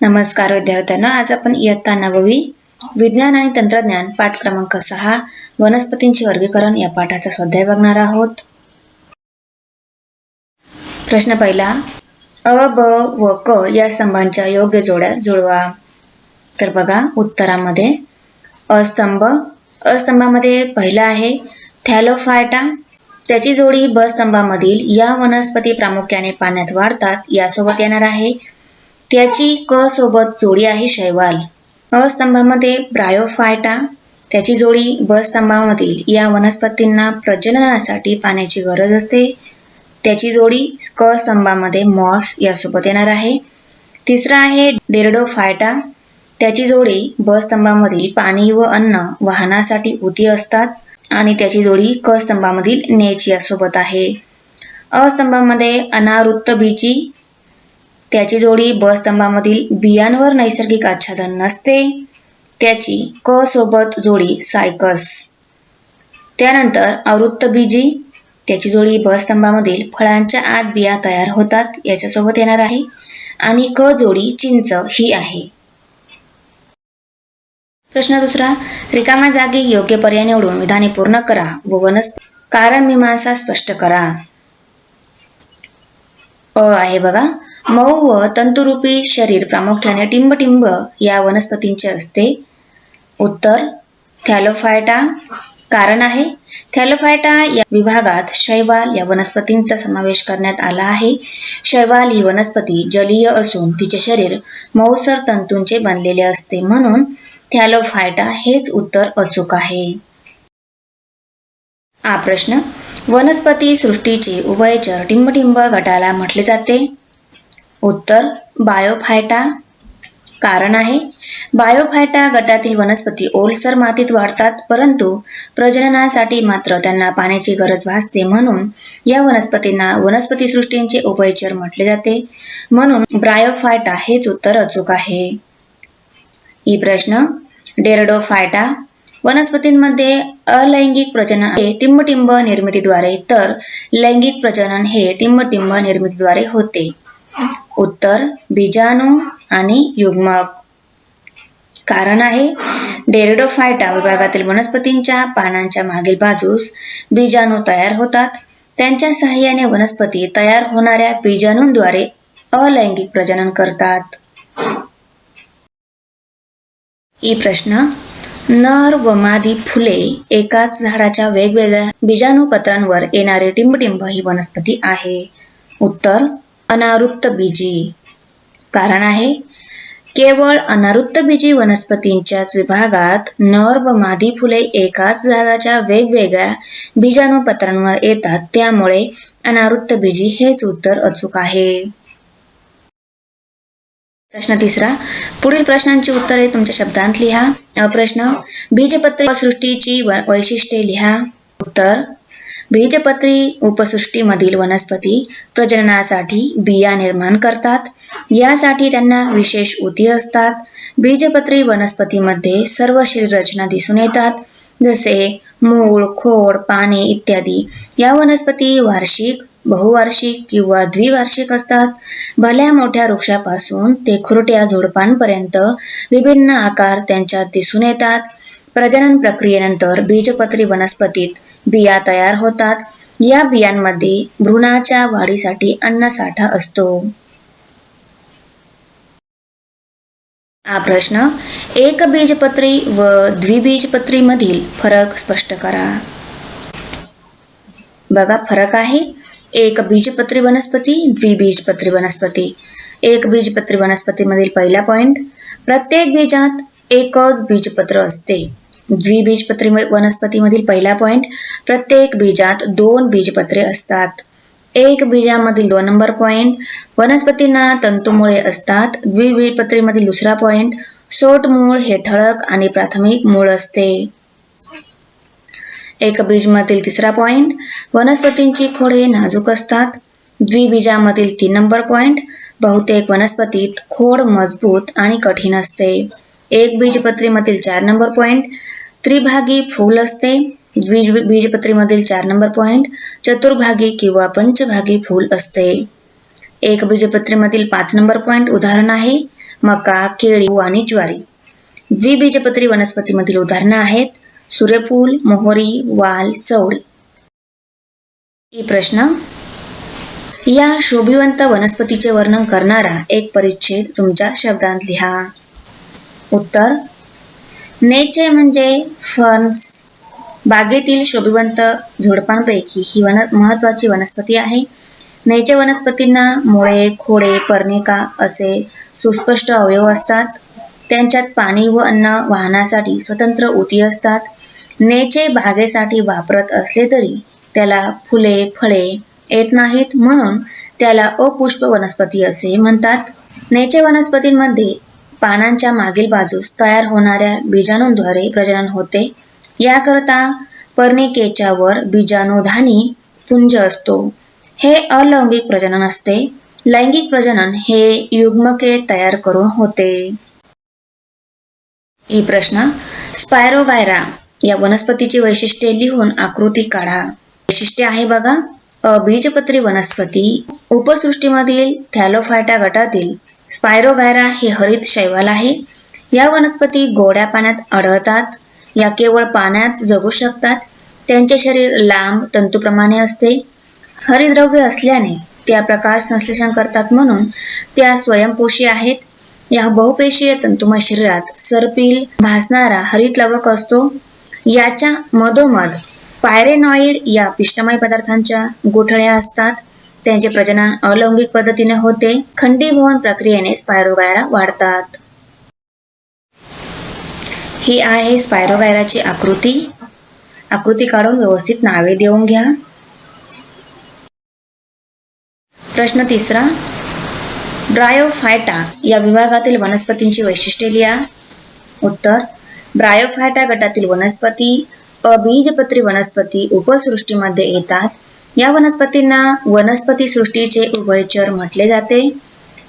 नमस्कार विद्यार्थ्यांना आज आपण इयत्ता नववी विज्ञान आणि तंत्रज्ञान पाठ क्रमांक सहा वनस्पतींचे वर्गीकरण या पाठाचा स्वाध्याय बघणार आहोत. प्रश्न पहिला अ ब व क या स्तंभांच्या योग्य जोड्या जुळवा. तर बघा उत्तरामध्ये अस्तंभ अस्तंभामध्ये पहिला आहे थॅलोफायटा. त्याची जोडी ब स्तंभामधील या वनस्पती प्रामुख्याने पाण्यात वाढतात यासोबत येणार आहे त्याची क सोबत जोडी आहे शैवाल. अस्तंभामध्ये ब्रायोफायटा त्याची जोडी ब स्तंभामधील या वनस्पतींना प्रजननासाठी पाण्याची गरज असते. त्याची जोडी क स्तंभामध्ये मॉस यासोबत येणार आहे. तिसरा आहे डेरडोफायटा. त्याची जोडी ब स्तंभामधील पाणी व अन्न वाहनासाठी उती असतात आणि त्याची जोडी क स्तंभामधील नेच यासोबत आहे. अस्तंभामध्ये अनावृत्त बीची त्याची जोडी ब स्तंभामधील बियांवर नैसर्गिक आच्छादन नसते. त्याची क सोबत जोडी सायकस. त्यानंतर आवृत्त बीजी त्याची जोडी ब स्तंभामधील फळांच्या आत बिया तयार होतात याच्यासोबत येणार आहे. आणि क जोडी चिंच ही आहे. प्रश्न दुसरा रिकाम्या जागी योग्य पर्याय निवडून विधाने पूर्ण करा व वनस्प कारण मीमांसा स्पष्ट करा. अ आहे बघा. मऊ व तंतुरूपी शरीर प्रामुख्याने टिंबटिंब या वनस्पतींचे असते. उत्तर थॅलोफायटा कारण आहे. थॅलोफायटा या विभागात शैवाल या वनस्पतींचा समावेश करण्यात आला आहे. शैवाल ही वनस्पती जलीय असून तिचे शरीर मऊसर तंतूंचे बनलेले असते. म्हणून थॅलोफायटा हेच उत्तर अचूक आहे. हा प्रश्न. वनस्पती सृष्टीचे उभयचर टिंबटिंब गटाला म्हटले जाते. उत्तर बायोफायटा कारण आहे. बायोफायटा गटातील वनस्पती ओलसर मातीत वाढतात परंतु प्रजननासाठी मात्र त्यांना पाण्याची गरज भासते म्हणून या वनस्पतींना वनस्पती सृष्टींचे उभयचर म्हटले जाते. म्हणून ब्रायोफायटा हेच उत्तर अचूक आहे. ही प्रश्न डेरडोफायटा वनस्पतींमध्ये अलैंगिक प्रजनन हे टिंबटिंब निर्मितीद्वारे तर लैंगिक प्रजनन हे टिंबटिंब निर्मितीद्वारे होते. उत्तर बीजाणू आणि युग्मक. कारण आहे डेरिडोफायटा विभागातील वनस्पतींच्या पानांच्या मागील बाजूस बीजाणू तयार होतात. त्यांच्या सहाय्याने वनस्पती तयार होणाऱ्या बीजाणूंद्वारे अलैंगिक प्रजनन करतात. ई प्रश्न नर व मादी फुले एकाच झाडाच्या वेगवेगळ्या बीजाणू पत्रांवर येणारे टिंबटिंब ही वनस्पती आहे. उत्तर अनावृत्त बीजी. कारण आहे केवळ अनावृत्त बीजी वनस्पतींच्याच विभागात नर व मादी फुले एकाच झाडाच्या वेगवेगळ्या बीजाणूपत्रांवर येतात त्यामुळे अनावृत्त बीजी हेच उत्तर अचूक आहे. प्रश्न तिसरा पुढील प्रश्नांची उत्तरे तुमच्या शब्दांत लिहा. प्रश्न बीजपत्र सृष्टीची व- वैशिष्ट्ये लिहा. उत्तर बीजपत्री उपसृष्टीमधील वनस्पती प्रजननासाठी बिया निर्माण करतात. यासाठी त्यांना विशेष ऊती असतात. बीजपत्री वनस्पतीमध्ये सर्व शरीररचना दिसून येतात. जसे मूळ खोड पाने इत्यादी. या वनस्पती वार्षिक बहुवार्षिक किंवा द्विवार्षिक असतात. भल्या मोठ्या वृक्षापासून ते खुरट्या झुडपांपर्यंत विभिन्न आकार त्यांच्यात दिसून येतात. प्रजनन प्रक्रियेनंतर बीजपत्री वनस्पतीत बिया तयार होतात. या बियांमध्ये भ्रूणाच्या वाढीसाठी अन्नसाठा असतो. हा प्रश्न. एक बीजपत्री व द्विबीजपत्री मधील फरक स्पष्ट करा. बघा फरक आहे. एक बीजपत्री वनस्पती द्विबीजपत्री वनस्पती. एक बीजपत्री वनस्पतीमधील पहिला पॉइंट प्रत्येक बीजात एकच बीजपत्र असते. द्विबीजपत्री वनस्पतीमधील पहिला पॉइंट प्रत्येक बीजात दोन बीजपत्रे असतात. एक बीजामधील दोन नंबर पॉइंट वनस्पतींना तंतुमुळे असतात. द्विबीजपत्रीमधील दुसरा पॉइंट सोट मूळ हे ठळक आणि प्राथमिक मूळ असते. एक बीजमधील तिसरा पॉइंट वनस्पतींची खोडे नाजूक असतात. द्विबीजामधील तीन नंबर पॉइंट बहुतेक वनस्पतीत खोड मजबूत आणि कठीण असते. एक बीजपत्रीमधील चार नंबर पॉइंट त्रिभागी फूल असते. द्विज बीजपत्रीमधील चार नंबर पॉइंट चतुर्भागी किंवा पंचभागी फूल असते. एक बीजपत्रीमधील पाच नंबर पॉइंट उदाहरण आहे. मका केळी आणि ज्वारी. द्विबीजपत्री वनस्पतीमधील उदाहरणं आहेत. सूर्यफूल मोहरी वाल चौड ई प्रश्न. या शोभिवंत वनस्पतीचे वर्णन करणारा एक परिच्छेद तुमच्या शब्दांत लिहा. उत्तर. नेचे म्हणजे फर्न्स. बागेतील शोभिवंत झुडपांपैकी ही वन महत्वाची वनस्पती आहे. नेचे वनस्पतींना मुळे खोडे पर्णिका असे सुस्पष्ट अवयव असतात. त्यांच्यात पाणी व अन्न वाहण्यासाठी स्वतंत्र ऊती असतात. नेचे बागेसाठी वापरत असले तरी त्याला फुले फळे येत नाहीत म्हणून त्याला अपुष्प वनस्पती असे म्हणतात. नेचे वनस्पतींमध्ये पानांच्या मागील बाजूस तयार होणाऱ्या बीजाणूंद्वारे प्रजनन होते. याकरता पर्णिकेच्या वर बीजाणूधानी पुंज असतो. हे अलैंगिक प्रजनन असते. लैंगिक प्रजनन हे युग्मके तयार करून होते. ही प्रश्न स्पायरोगायरा या वनस्पतीची वैशिष्ट्ये लिहून आकृती काढा. वैशिष्ट्य आहे बघा अबीजपत्री वनस्पती उपसृष्टीमधील थॅलोफायटा गटातील स्पायरोगायरा हे हरित शैवाल आहे. या वनस्पती गोड्या पाण्यात आढळतात. या केवळ पाण्यात जगू शकतात. त्यांचे शरीर लांब तंतूप्रमाणे असते. हरिद्रव्य असल्याने त्या प्रकाश संश्लेषण करतात म्हणून त्या स्वयंपोषी आहेत. या बहुपेशीय तंतुमय शरीरात सरपील भासणारा हरित लवक असतो. याच्या मधोमध पायरेनॉइड या पिष्टमय पदार्थांच्या गोठळ्या असतात. त्यांचे प्रजनन अलैंगिक पद्धतीने होते. खंडीभवन प्रक्रियेने स्पायरोगायरा वाढतात. ही आहे स्पायरोगायराची आकृती. आकृती काढून व्यवस्थित नावे देऊन घ्या. प्रश्न तिसरा. ब्रायोफायटा या विभागातील वनस्पतींची वैशिष्ट्ये लिहा. उत्तर. ब्रायोफायटा गटातील वनस्पती अबीजपत्री वनस्पती उपसृष्टीमध्ये येतात. या वनस्पतींना वनस्पती सृष्टीचे उभयचर म्हटले जाते.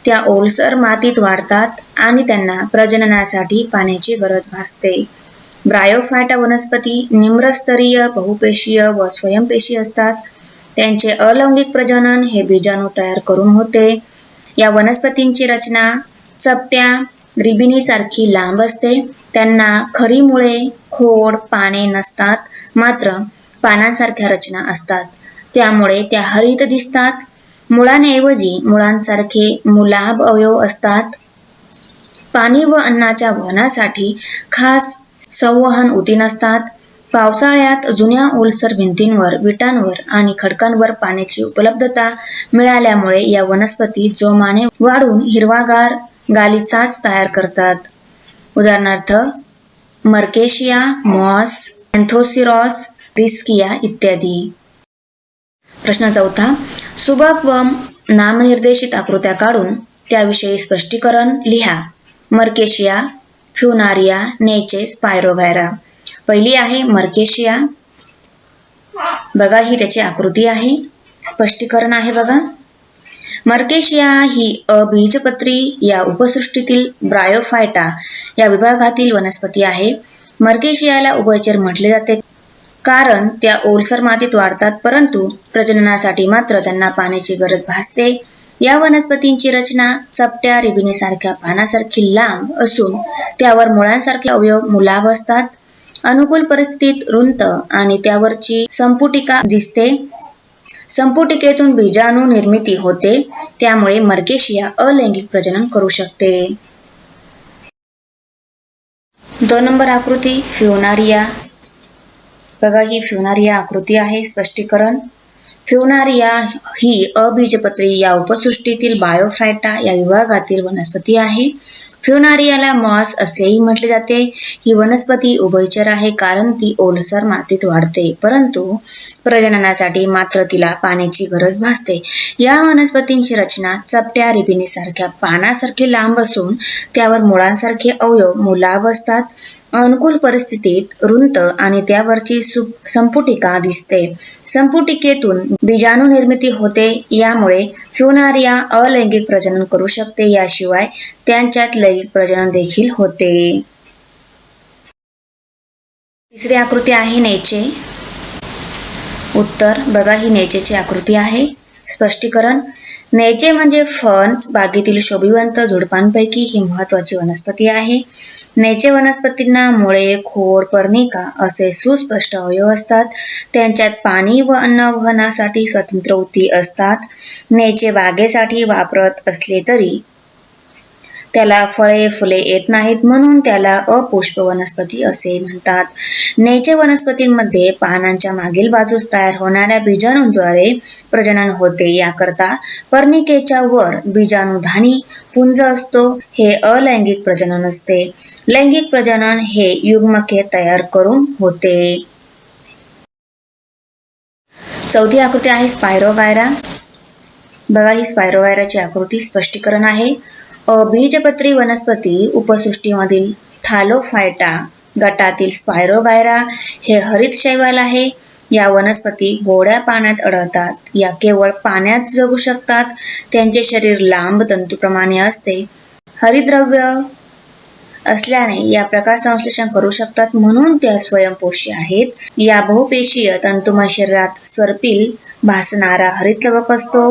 त्या ओलसर मातीत वाढतात आणि त्यांना प्रजननासाठी पाण्याची गरज भासते. ब्रायोफायटा वनस्पती निम्रस्तरीय बहुपेशीय व स्वयंपेशी असतात. त्यांचे अलैंगिक प्रजनन हे बीजाणू तयार करून होते. या वनस्पतींची रचना चपट्या रिबिनीसारखी लांब असते. त्यांना खरी मुळे खोड पाने नसतात मात्र पानांसारख्या रचना असतात. त्यामुळे त्या हरित दिसतात. मुळांऐवजी मुळांसारखे मुलाभ अवयव असतात. पाणी व अन्नाच्या वहनासाठी खास संवहन उती नसतात. पावसाळ्यात जुन्या ओलसर भिंतींवर विटांवर आणि खडकांवर पाण्याची उपलब्धता मिळाल्यामुळे या वनस्पती जोमाने वाढून हिरवागार गालिचाच तयार करतात. उदाहरणार्थ मर्केशिया मॉस अँथोसिरॉस रिस्किया इत्यादी. प्रश्न चौथा सुबक व नामनिर्देशित आकृत्या काढून त्याविषयी स्पष्टीकरण लिहा. मर्केशिया फ्युनारिया नेचे स्पायरोव्हायरा पहिली आहे मर्केशिया. बघा ही त्याची आकृती आहे. स्पष्टीकरण आहे बघा. मर्केशिया ही अबीजपत्री या उपसृष्टीतील ब्रायोफायटा या विभागातील वनस्पती आहे. मर्केशियाला उभयचर म्हटले जाते. कारण त्या ओलसर मातीत वाढतात परंतु प्रजननासाठी मात्र त्यांना पाण्याची गरज भासते. या वनस्पतींची रचना चपट्या रिबिनीसारख्या पानासारखी लांब असून त्यावर मुळांसारखे अवयव मुलाभ असतात. अनुकूल परिस्थितीत रुंत आणि त्यावरची संपुटिका दिसते. संपुटिकेतून बीजाणू निर्मिती होते त्यामुळे मर्केशिया अलैंगिक प्रजनन करू शकते. दोन नंबर आकृती फ्युनारिया. बघा ही फ्युनारिया आकृती आहे स्पष्टीकरण. फ्युनारिया ही अबीजपत्री या उपसृष्टीतील बायोफायटा या विभागातील वनस्पती आहे. फ्युनारियाला मॉस असेही म्हटले जाते. ही वनस्पती उभयचर आहे कारण ती ओलसर मातीत वाढते. परंतु प्रजननासाठी मात्र तिला पाण्याची गरज भासते. या वनस्पतींची रचना चपट्या रिबिनीसारख्या पानासारखी लांब असून त्यावर मुळांसारखे अवयव मुलाब असतात. अनुकूल परिस्थितीत रुंत आणि त्यावरची सु- संपुटिका दिसते. संपुटिकेतून बीजाणू निर्मिती होते. यामुळे फ्युनारिया अलैंगिक प्रजनन करू शकते. याशिवाय त्यांच्यात लैंगिक प्रजनन देखील होते. तिसरी आकृती आहे नेचे. उत्तर बघा ही नेचेची आकृती आहे. स्पष्टीकरण. नेचे म्हणजे फन्स बागेतील शोभिवंत झुडपांपैकी ही महत्वाची वनस्पती आहे. नेचे वनस्पतींना मुळे खोड पर्णिका असे सुस्पष्ट अवयव असतात. त्यांच्यात पाणी व अन्न वहनासाठी स्वतंत्र उती असतात. नेचे बागेसाठी वापरत असले तरी त्याला फळे फुले येत नाहीत म्हणून त्याला अपुष्प वनस्पती असे म्हणतात. नेचे वनस्पतींमध्ये पानांच्या मागील बाजूस तयार होणाऱ्या बीजाणूंद्वारे प्रजनन होते. याकरता पर्णिकेच्या वर बीजाणुधानी पुंज असतो. हे अलैंगिक प्रजनन असते. लैंगिक प्रजनन हे युग्मके तयार करून होते. चौथी आकृती आहे स्पायरोगायरा बघा ही स्पायरोगायराची आकृती स्पष्टीकरण आहे. बीजपत्री वनस्पती उपसृष्टीमधील थालोफायटा गटातील स्पायरोगायरा हे हरित शैवाल आहे. या वनस्पती गोड्या पाण्यात आढळतात. या केवळ पाण्यात जगू शकतात. त्यांचे शरीर लांब तंतूप्रमाणे असते. हरिद्रव्य असल्याने या प्रकार संश्लेषण करू शकतात म्हणून त्या स्वयंपोषी आहेत. या बहुपेशीय तंतुमय शरीरात सर्पिल भासणारा हरितलवक असतो.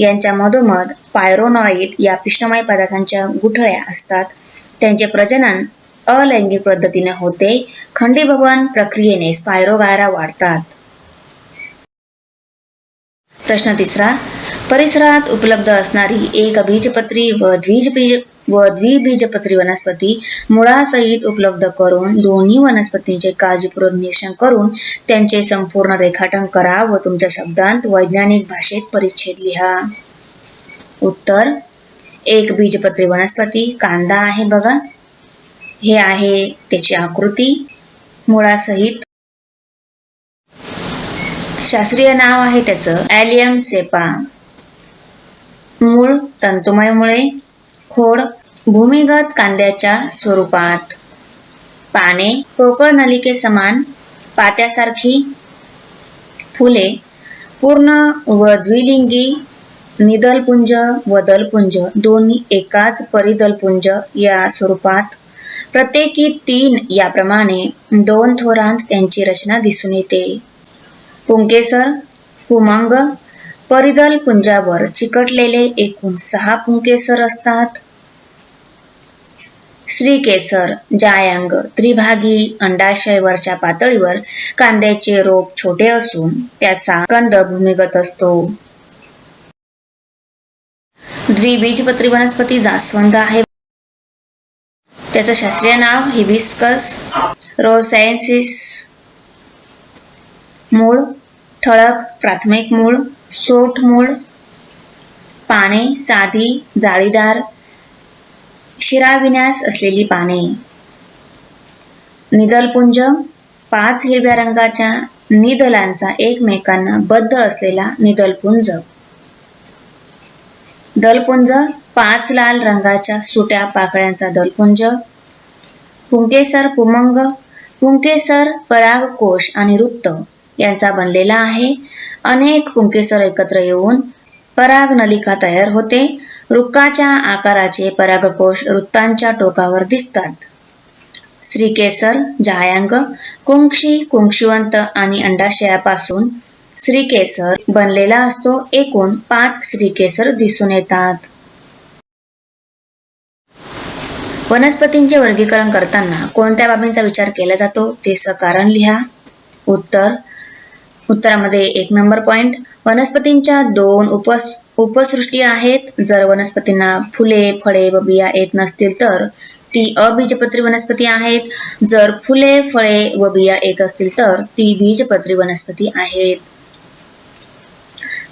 यांच्या मधोमध पायरोनॉइड या पिष्टमय पदार्थांच्या गुठळ्या असतात. त्यांचे प्रजनन अलैंगिक पद्धतीने होते. खंडीभवन प्रक्रियेने स्पायरोगायरा वाढतात. प्रश्न तिसरा. परिसरात उपलब्ध असणारी एक बीजपत्री व द्विजबीज व द्विबीजपत्री वनस्पती मुळासहित उपलब्ध करून दोन्ही वनस्पतींचे काळजीपूर्वक निरीक्षण करून त्यांचे संपूर्ण रेखाटन करा व तुमच्या शब्दांत वैज्ञानिक भाषेत परिच्छेद लिहा. उत्तर एक बीजपत्री वनस्पती कांदा आहे बघा. हे आहे त्याची आकृती. मुळासहित शास्त्रीय नाव आहे त्याचं ॲलियम सेपा. मूळ तंतुमयमुळे खोड भूमिगत कांद्याच्या स्वरूपात. पाने पोकळ नलिके समान पात्यासारखी फुले पूर्ण व द्विलिंगी निदलपुंज व दलपुंज दोन्ही एकाच परिदलपुंज या स्वरूपात. प्रत्येकी तीन याप्रमाणे दोन थोरांत त्यांची रचना दिसून येते. पुंकेसर पुमंग परिदल पुंजावर चिकटलेले एकूण सहा पुंकेसर असतात. श्रीकेसर जायांग त्रिभागी अंडाशयवरच्या पातळीवर कांद्याचे रोप छोटे असून त्याचा कंद भूमिगत असतो. द्विबीजपत्री वनस्पती जास्वंद आहे. त्याचं शास्त्रीय नाव हिबिस्कस रोसॅन्सिस मूळ ठळक प्राथमिक मूळ सोट मूळ पाने साधी जाळीदार शिराविन्यास असलेली पाने. निदलपुंज पाच हिरव्या रंगाच्या निदलांचा एकमेकांना बद्ध असलेला निदलपुंज. दलपुंज पाच लाल रंगाच्या सुट्या पाकळ्यांचा दलपुंज. पुंकेसर पुमंग पुंकेसर परागकोश आणि वृत्त यांचा बनलेला आहे. अनेक पुंकेसर एकत्र येऊन पराग नलिका तयार होते. वृक्काच्या आकाराचे परागकोश वृत्तांच्या टोकावर दिसतात. श्रीकेसर जहायांग कुंक्षी कुंक्षुवंत आणि अंडाशयापासून श्रीकेसर बनलेला असतो. एकूण पाच श्रीकेसर दिसून येतात. वनस्पतींचे वर्गीकरण करताना कोणत्या बाबींचा विचार केला जातो ते सकारण लिहा. उत्तर. उत्तरामध्ये एक नंबर पॉइंट. वनस्पतींच्या दोन उपस उपसृष्टी आहेत. जर वनस्पतींना फुले फळे व बिया येत नसतील तर ती अबीजपत्री वनस्पती आहेत. जर फुले फळे व बिया येत असतील तर ती बीजपत्री वनस्पती आहेत.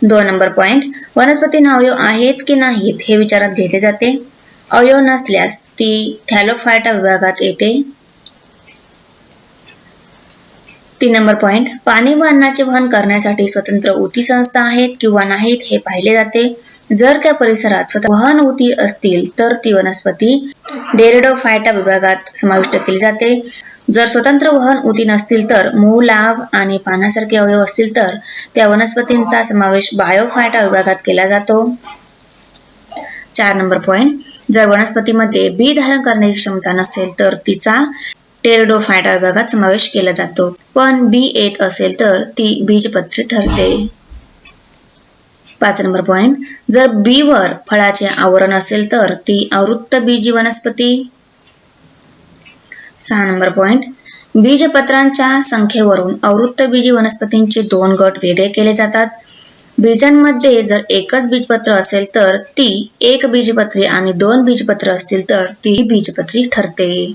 दोन नंबर पॉइंट. वनस्पतींना अवयव आहेत की नाहीत हे विचारात घेतले जाते. अवयव नसल्यास ती थॅलोफायटा विभागात येते. तीन नंबर पॉइंट पाणी व अन्नाचे वहन करण्यासाठी स्वतंत्र ऊती संस्था आहेत किंवा नाहीत हे पाहिले जाते. जर त्या परिसरात स्वतः वहन ऊती असतील तर ती वनस्पती डेरेडोफायटा विभागात समाविष्ट केली जाते. जर स्वतंत्र वहन ऊती नसतील तर मूळ लाभ आणि पानासारखे अवयव असतील तर त्या वनस्पतींचा समावेश बायोफायटा विभागात केला जातो. चार नंबर पॉइंट जर वनस्पतीमध्ये बी धारण करण्याची क्षमता नसेल तर तिचा टेरिडोफायटा विभागात समावेश केला जातो. पण बी येत असेल तर ती बीजपत्री ठरते. पाच नंबर पॉइंट जर बी वर फळाचे आवरण असेल तर ती आवृत्त बीजी वनस्पती. सहा नंबर पॉइंट बीजपत्रांच्या संख्येवरून आवृत्त बीजी वनस्पतींचे दोन गट वेगळे केले जातात. बीजांमध्ये जर एकच बीजपत्र असेल तर ती एक बीजपत्री आणि दोन बीजपत्र असतील तर ती बीजपत्री ठरते.